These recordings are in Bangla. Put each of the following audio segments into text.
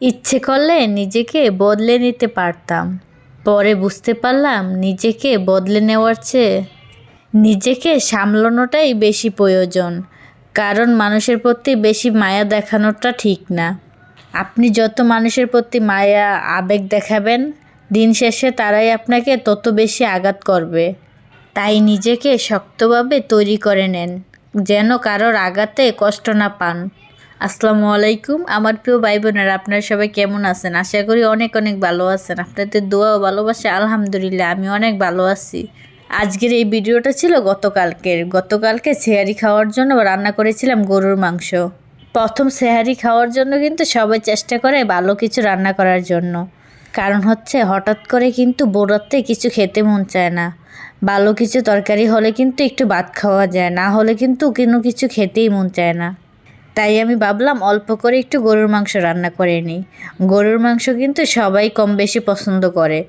ইচ্ছে করলে নিজেকে বদলে নিতে পারতাম। পরে বুঝতে পারলাম নিজেকে বদলে নেওয়ার চেয়ে নিজেকে সামলানোটাই বেশি প্রয়োজন, কারণ মানুষের প্রতি বেশি মায়া দেখানোটা ঠিক না। আপনি যত মানুষের প্রতি মায়া, আবেগ দেখাবেন, দিন শেষে তারাই আপনাকে তত বেশি আঘাত করবে। তাই নিজেকে শক্তভাবে তৈরি করে নেন, যেন কারোর আঘাতে কষ্ট না পান। আসসালামু আলাইকুম। আমার প্রিয় ভাই বোনেরা আপনারা সবাই কেমন আছেন? আশা করি অনেক অনেক ভালো আছেন। আপনাদের দোয়া ও ভালোবাসা, আলহামদুলিল্লাহ, আমি অনেক ভালো আছি। আজকের এই ভিডিওটা ছিল গতকালকের। গতকালকে সেহারি খাওয়ার জন্য রান্না করেছিলাম গরুর মাংস। প্রথম সেহারি খাওয়ার জন্য কিন্তু সবাই চেষ্টা করে ভালো কিছু রান্না করার জন্য। কারণ হচ্ছে, হঠাৎ করে কিন্তু বোরাতে কিছু খেতে মন চায় না। ভালো কিছু তরকারি হলে কিন্তু একটু ভাত খাওয়া যায়, না হলে কিন্তু কোনো কিছু খেতেই মন চায় না। তাই আমি ভাবলাম অল্প করে একটু গরুর মাংস রান্না করে নিই। গরুর মাংস কিন্তু সবাই কম বেশি পছন্দ করে।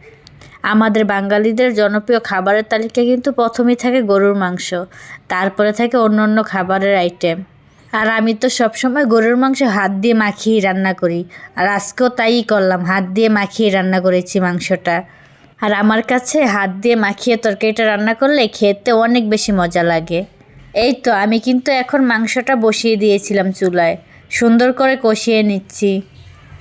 আমাদের বাঙালিদের জনপ্রিয় খাবারের তালিকা কিন্তু প্রথমেই থাকে গরুর মাংস, তারপরে থাকে অন্য অন্য খাবারের আইটেম আর আমি তো সবসময় গরুর মাংস হাত দিয়ে মাখিয়ে রান্না করি। আর আজকেও তাই করলাম, হাত দিয়ে মাখিয়ে রান্না করেছি মাংসটা। আর আমার কাছে হাত দিয়ে মাখিয়ে তরকারিটা রান্না করলে খেতে অনেক বেশি মজা লাগে। এই তো, আমি কিন্তু এখন মাংসটা বসিয়ে দিয়েছিলাম চুলায়। সুন্দর করে কষিয়ে নিচ্ছি।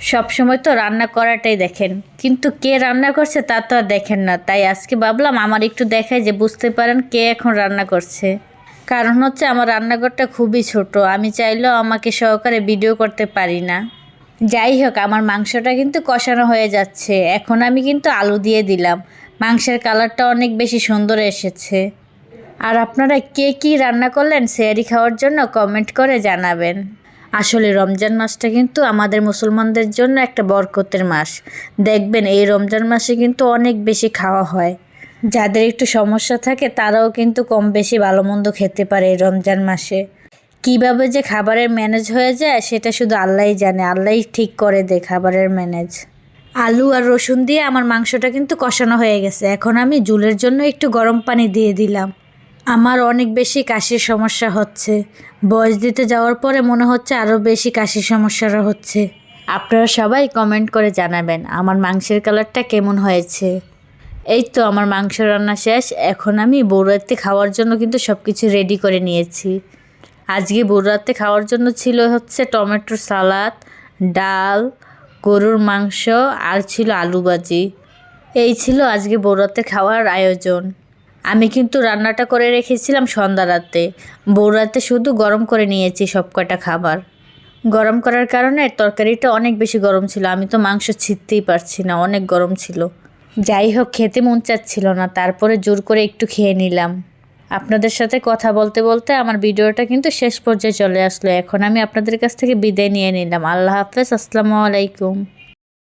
সব সময় তো রান্না করাটাই দেখেন। কিন্তু কে রান্না করছে তা তো আর দেখেন না। তাই আজকে ভাবলাম আমার একটু দেখায় যে বুঝতে পারেন কে এখন রান্না করছে। কারণ হচ্ছে আমার রান্নাঘরটা খুবই ছোট। আমি চাইলেও আমাকে সহকারে ভিডিও করতে পারি না। যাই হোক, আমার মাংসটা কিন্তু কষানো হয়ে যাচ্ছে। এখন আমি কিন্তু আলু দিয়ে দিলাম। মাংসের কালারটা অনেক বেশি সুন্দর এসেছে। আর আপনারা কে কী রান্না করলেন শেয়ারি খাওয়ার জন্য কমেন্ট করে জানাবেন। আসলে রমজান মাসটা কিন্তু আমাদের মুসলমানদের জন্য একটা বরকতের মাস। দেখবেন এই রমজান মাসে কিন্তু অনেক বেশি খাওয়া হয়। যাদের একটু সমস্যা থাকে তারাও কিন্তু কম বেশি ভালো মন্দ খেতে পারে এই রমজান মাসে। কীভাবে যে খাবারের ম্যানেজ হয়ে যায় সেটা শুধু আল্লাহই জানে, আল্লাহই ঠিক করে দেয় খাবারের ম্যানেজ। আলু আর রসুন দিয়ে আমার মাংসটা কিন্তু কষানো হয়ে গেছে। এখন আমি জুলের জন্য একটু গরম পানি দিয়ে দিলাম। আমার অনেক বেশি কাশির সমস্যা হচ্ছে। বয়স দিতে যাওয়ার পরে মনে হচ্ছে আরও বেশি কাশির সমস্যাটা হচ্ছে। আপনারা সবাই কমেন্ট করে জানাবেন, আমার মাংসের কালারটা কেমন হয়েছে? এই তো আমার মাংস রান্না শেষ, এখন আমি বড়ুয়াতে খাওয়ার জন্য কিন্তু সব কিছু রেডি করে নিয়েছি। আজকে বড়ুয়াতে খাওয়ার জন্য ছিল হচ্ছে টমেটোর সালাদ, ডাল, গরুর মাংস আর ছিল আলু ভাজি। এই ছিল আজকে বড়ুয়াতে খাওয়ার আয়োজন। আমি কিন্তু রান্নাটা করে রেখেছিলাম সন্ধ্যা রাতে। বৌরাতে শুধু গরম করে নিয়েছি সব কটা খাবার। গরম করার কারণে তরকারিটা অনেক বেশি গরম ছিল। আমি তো মাংস ছিটতেই পারছি না, অনেক গরম ছিল। যাই হোক, খেতে মন চাচ্ছিল না, তারপরে জোর করে একটু খেয়ে নিলাম। আপনাদের সাথে কথা বলতে বলতে আমার ভিডিওটা কিন্তু শেষ পর্যায়ে চলে আসলো। এখন আমি আপনাদের কাছ থেকে বিদায় নিয়ে নিলাম। আল্লাহ হাফেজ, আসসালামু আলাইকুম।